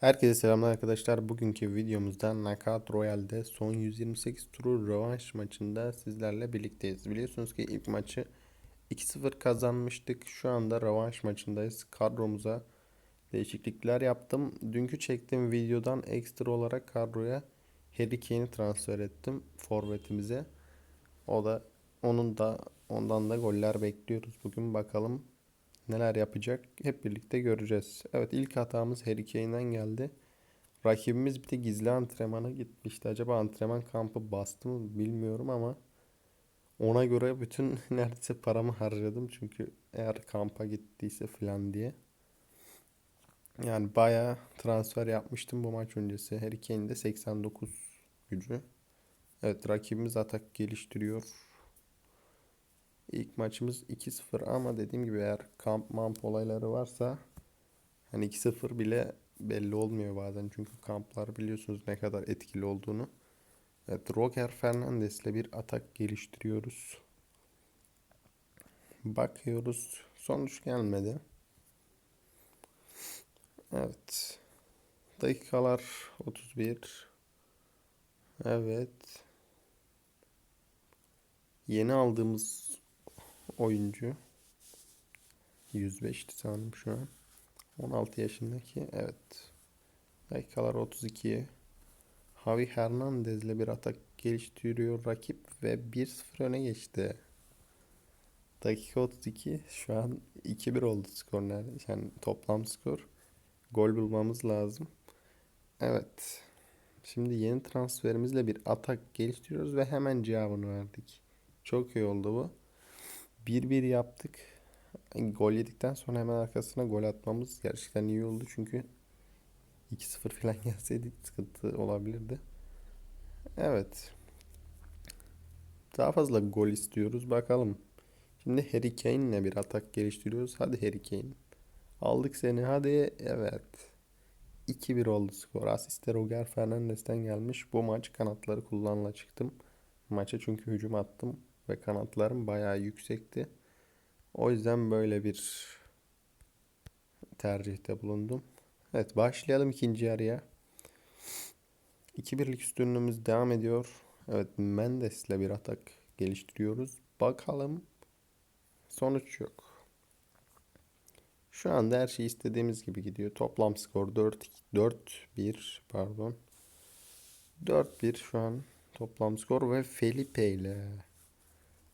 Herkese selamlar arkadaşlar. Bugünkü videomuzda Knockout Royale'de son 128 turu rövanş maçında sizlerle birlikteyiz. Biliyorsunuz ki ilk maçı 2-0 kazanmıştık. Şu anda rövanş maçındayız. Kadromuza değişiklikler yaptım. Dünkü çektiğim videodan ekstra olarak kadroya Harry Kane'i transfer ettim forvetimize. O da onun da ondan da goller bekliyoruz. Bugün bakalım neler yapacak hep birlikte göreceğiz. Evet ilk hatamız Harry Kane'den geldi. Rakibimiz bir de gizli antrenmana gitmişti. Acaba antrenman kampı bastı mı bilmiyorum ama ona göre bütün neredeyse paramı harcadım. Çünkü eğer kampa gittiyse falan diye. Yani bayağı transfer yapmıştım bu maç öncesi. Harry Kane de 89 gücü. Evet rakibimiz atak geliştiriyor. İlk maçımız 2-0 ama dediğim gibi eğer kamp mamp olayları varsa hani 2-0 bile belli olmuyor bazen. Çünkü kamplar biliyorsunuz ne kadar etkili olduğunu. Evet Roger Fernandez ile bir atak geliştiriyoruz. Bakıyoruz. Sonuç gelmedi. Evet. Dakikalar 31. Evet. Yeni aldığımız oyuncu 105'ti sanırım şu an. 16 yaşındaki evet. Dakikalar 32. Javi Hernandez ile bir atak geliştiriyor rakip ve 1-0 öne geçti. Dakika 32 şu an 2-1 oldu skor neredeyse. Yani toplam skor. Gol bulmamız lazım. Evet. Şimdi yeni transferimizle bir atak geliştiriyoruz ve hemen cevabını verdik. Çok iyi oldu bu. 1-1 yaptık. Gol yedikten sonra hemen arkasına gol atmamız gerçekten iyi oldu. Çünkü 2-0 falan gelseydi sıkıntı olabilirdi. Evet. Daha fazla gol istiyoruz. Bakalım. Şimdi Harry Kane ile bir atak geliştiriyoruz. Hadi Harry Kane. Aldık seni. Hadi. Evet. 2-1 oldu skor. Asiste Roger Fernandes'ten gelmiş. Bu maç kanatları kullanla çıktım. Maça çünkü hücum attım ve kanatlarım bayağı yüksekti. O yüzden böyle bir tercihte bulundum. Evet başlayalım ikinci yarıya. 2-1'lik üstünlüğümüz devam ediyor. Evet Mendes ile bir atak geliştiriyoruz. Bakalım sonuç yok. Şu anda her şey istediğimiz gibi gidiyor. Toplam skor 4 4-1 pardon. 4-1 şu an toplam skor ve Felipe ile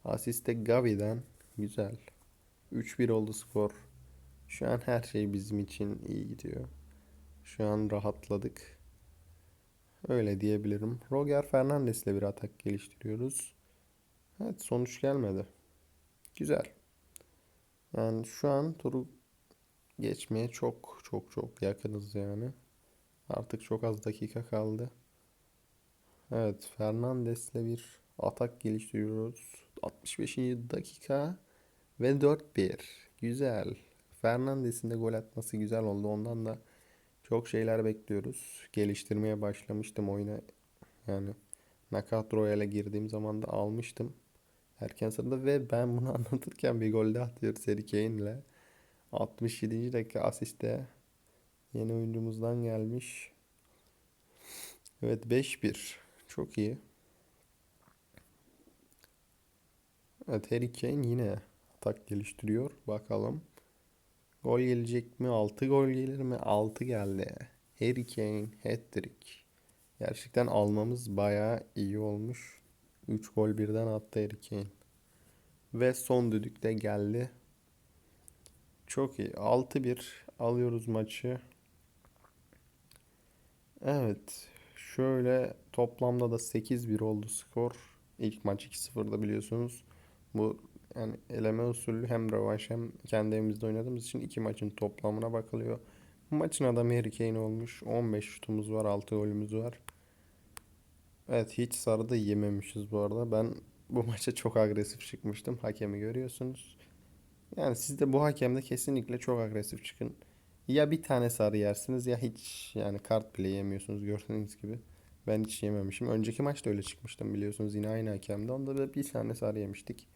asiste Gavi'den güzel. 3-1 oldu skor. Şu an her şey bizim için iyi gidiyor. Şu an rahatladık. Öyle diyebilirim. Roger Fernandes ile bir atak geliştiriyoruz. Evet sonuç gelmedi. Güzel. Yani şu an turu geçmeye çok çok çok yakınız yani. Artık çok az dakika kaldı. Evet Fernandes ile bir atak geliştiriyoruz. 65. dakika ve 4-1. Güzel. Fernandes'in de gol atması güzel oldu. Ondan da çok şeyler bekliyoruz. Geliştirmeye başlamıştım oyuna. Yani Knockout Royale'e girdiğim zaman da almıştım. Erken sırada ve ben bunu anlatırken bir gol de atıyor Harry Kane ile. 67. dakika asiste yeni oyuncumuzdan gelmiş. Evet 5-1. Çok iyi. Evet Harry Kane yine atak geliştiriyor. Bakalım. Gol gelecek mi? 6 gol gelir mi? 6 geldi. Harry Kane hat-trick. Gerçekten almamız bayağı iyi olmuş. 3 gol birden attı Harry Kane. Ve son düdük de geldi. Çok iyi. 6-1 alıyoruz maçı. Evet. Şöyle toplamda da 8-1 oldu skor. İlk maç 2-0'da biliyorsunuz. Bu yani eleme usulü hem rövanş hem kendi evimizde oynadığımız için iki maçın toplamına bakılıyor. Maçın adamı Harry Kane olmuş. 15 şutumuz var, 6 golümüz var. Evet hiç sarı da yememişiz bu arada. Ben bu maça çok agresif çıkmıştım. Hakemi görüyorsunuz. Yani siz de bu hakemde kesinlikle çok agresif çıkın. Ya bir tane sarı yersiniz ya hiç yani kart bile yemiyorsunuz gördüğünüz gibi. Ben hiç yememişim. Önceki maçta öyle çıkmıştım biliyorsunuz yine aynı hakemde. Onda da bir tane sarı yemiştik.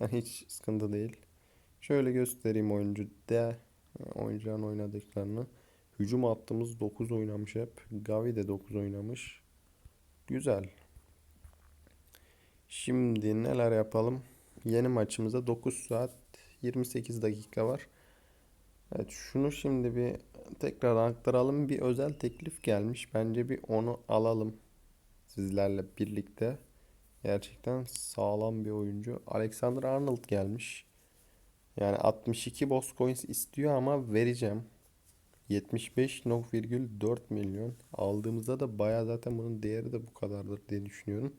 Yani hiç sıkıntı değil. Şöyle göstereyim oyuncu de oyuncuların oynadıklarını. Hücum hattımız 9 oynamış hep. Gavi de 9 oynamış. Güzel. Şimdi neler yapalım? Yeni maçımıza 9 saat 28 dakika var. Evet şunu şimdi bir tekrar aktaralım. Bir özel teklif gelmiş. Bence bir onu alalım sizlerle birlikte. Gerçekten sağlam bir oyuncu. Alexander Arnold gelmiş. Yani 62 boss coins istiyor ama vereceğim. 75.4 milyon. Aldığımızda da baya zaten bunun değeri de bu kadardır diye düşünüyorum.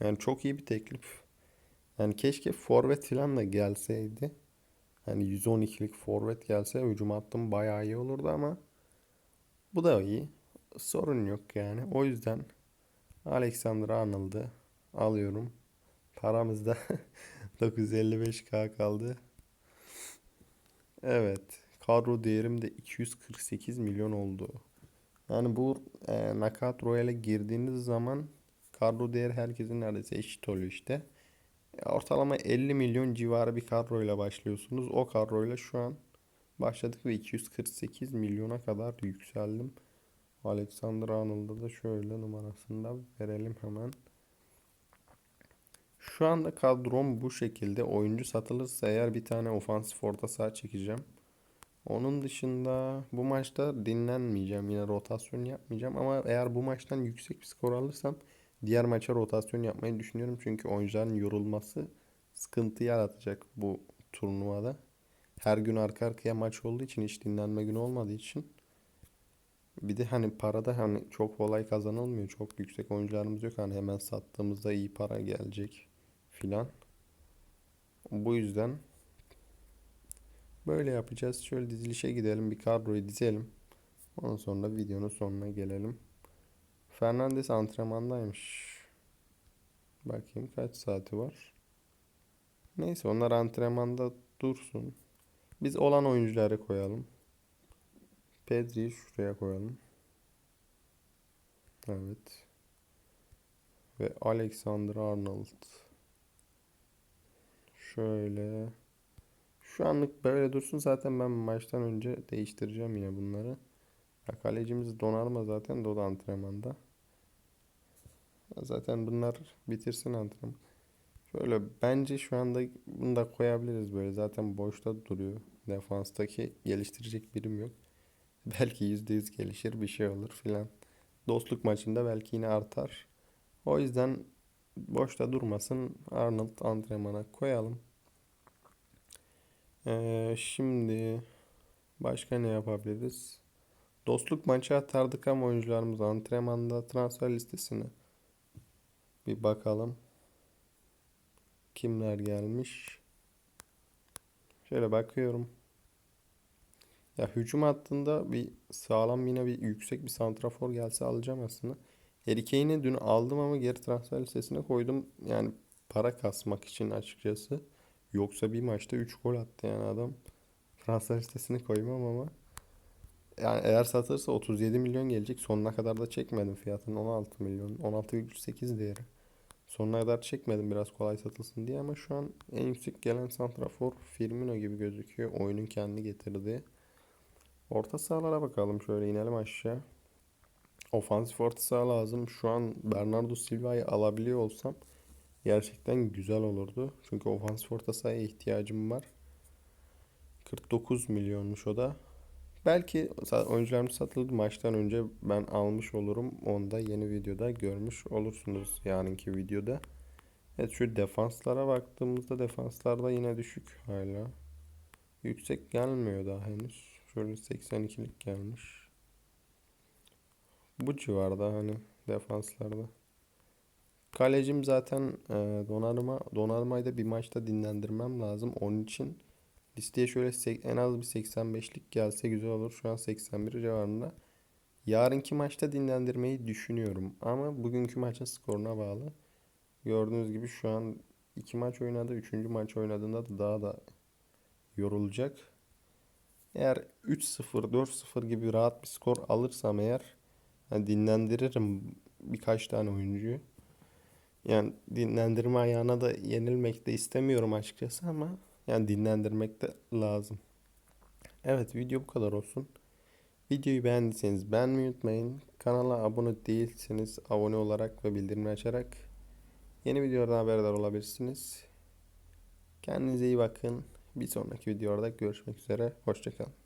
Yani çok iyi bir teklif. Yani keşke forvet falan da gelseydi. Hani 112'lik forvet gelse hücum hattım bayağı iyi olurdu ama bu da iyi. Sorun yok yani. O yüzden Alexander Arnold'ı alıyorum. Paramızda 955k kaldı. Evet. Kadro değerim de 248 milyon oldu. Yani bu e, Knockout Royale'e girdiğiniz zaman kadro değeri herkesin neredeyse eşit oluyor işte. E, ortalama 50 milyon civarı bir kadroyla başlıyorsunuz. O kadroyla şu an başladık ve 248 milyona kadar yükseldim. Alexander Arnold'a da şöyle numarasını da verelim hemen. Şu anda kadrom bu şekilde. Oyuncu satılırsa eğer bir tane ofansif orta saha çekeceğim. Onun dışında bu maçta dinlenmeyeceğim. Yine rotasyon yapmayacağım. Ama eğer bu maçtan yüksek bir skor alırsam diğer maça rotasyon yapmayı düşünüyorum. Çünkü oyuncuların yorulması sıkıntı yaratacak bu turnuvada. Her gün arka arkaya maç olduğu için hiç dinlenme günü olmadığı için bir de hani parada hani çok kolay kazanılmıyor. Çok yüksek oyuncularımız yok. Hani hemen sattığımızda iyi para gelecek filan. Bu yüzden böyle yapacağız. Şöyle dizilişe gidelim. Bir kadroyu dizelim. Ondan sonra videonun sonuna gelelim. Fernandes antrenmandaymış. Bakayım kaç saati var. Neyse onlar antrenmanda dursun. Biz olan oyuncuları koyalım. Pedri'yi şuraya koyalım. Evet. Ve Alexander Arnold. Şöyle. Şu anlık böyle dursun. Zaten ben maçtan önce değiştireceğim yine bunları. Ya kalecimiz Donarma zaten de o da antrenmanda. Zaten bunlar bitirsin antrenman. Şöyle bence şu anda bunu da koyabiliriz böyle. Zaten boşta duruyor. Defanstaki geliştirecek birim yok. Belki %100 gelişir bir şey olur filan. Dostluk maçında belki yine artar. O yüzden boşta durmasın. Arnold antrenmana koyalım. Ee, şimdi başka ne yapabiliriz? Dostluk maçı atardık ama oyuncularımız antrenmanda transfer listesine bir bakalım. Kimler gelmiş? Şöyle bakıyorum. Ya hücum hattında bir sağlam yine bir yüksek bir santrafor gelse alacağım aslında. Harry Kane'i dün aldım ama geri transfer listesine koydum. Yani para kasmak için açıkçası. Yoksa bir maçta 3 gol attı yani adam. Transfer listesine koymam ama. Yani eğer satırsa 37 milyon gelecek. Sonuna kadar da çekmedim fiyatını. 16 milyon. 16,8 değeri. Sonuna kadar çekmedim biraz kolay satılsın diye ama şu an en yüksek gelen santrafor Firmino gibi gözüküyor. Oyunun kendi getirdiği. Orta sahalara bakalım şöyle inelim aşağı. Ofansif orta saha lazım. Şu an Bernardo Silva'yı alabiliyor olsam gerçekten güzel olurdu. Çünkü ofansif orta sahaya ihtiyacım var. 49 milyonmuş o da. Belki oyuncularım satıldı maçtan önce ben almış olurum. Onu da yeni videoda görmüş olursunuz yarınki videoda. Evet şu defanslara baktığımızda defanslarda yine düşük hala. Yüksek gelmiyor daha henüz. Şöyle 82'lik gelmiş. Bu civarda hani defanslarda. Kalecim zaten e, Donnarumma, Donnarumma'yı da bir maçta dinlendirmem lazım. Onun için listeye şöyle en az bir 85'lik gelse güzel olur. Şu an 81 civarında. Yarınki maçta dinlendirmeyi düşünüyorum. Ama bugünkü maçın skoruna bağlı. Gördüğünüz gibi şu an iki maç oynadı. Üçüncü maç oynadığında da daha da yorulacak. Eğer 3-0, 4-0 gibi rahat bir skor alırsam eğer yani dinlendiririm birkaç tane oyuncuyu. Yani dinlendirme ayağına da yenilmek de istemiyorum açıkçası ama yani dinlendirmek de lazım. Evet video bu kadar olsun. Videoyu beğendiyseniz beğenmeyi unutmayın. Kanala abone değilseniz abone olarak ve bildirimleri açarak yeni videolardan haberdar olabilirsiniz. Kendinize iyi bakın. Bir sonraki videoda görüşmek üzere. Hoşçakalın.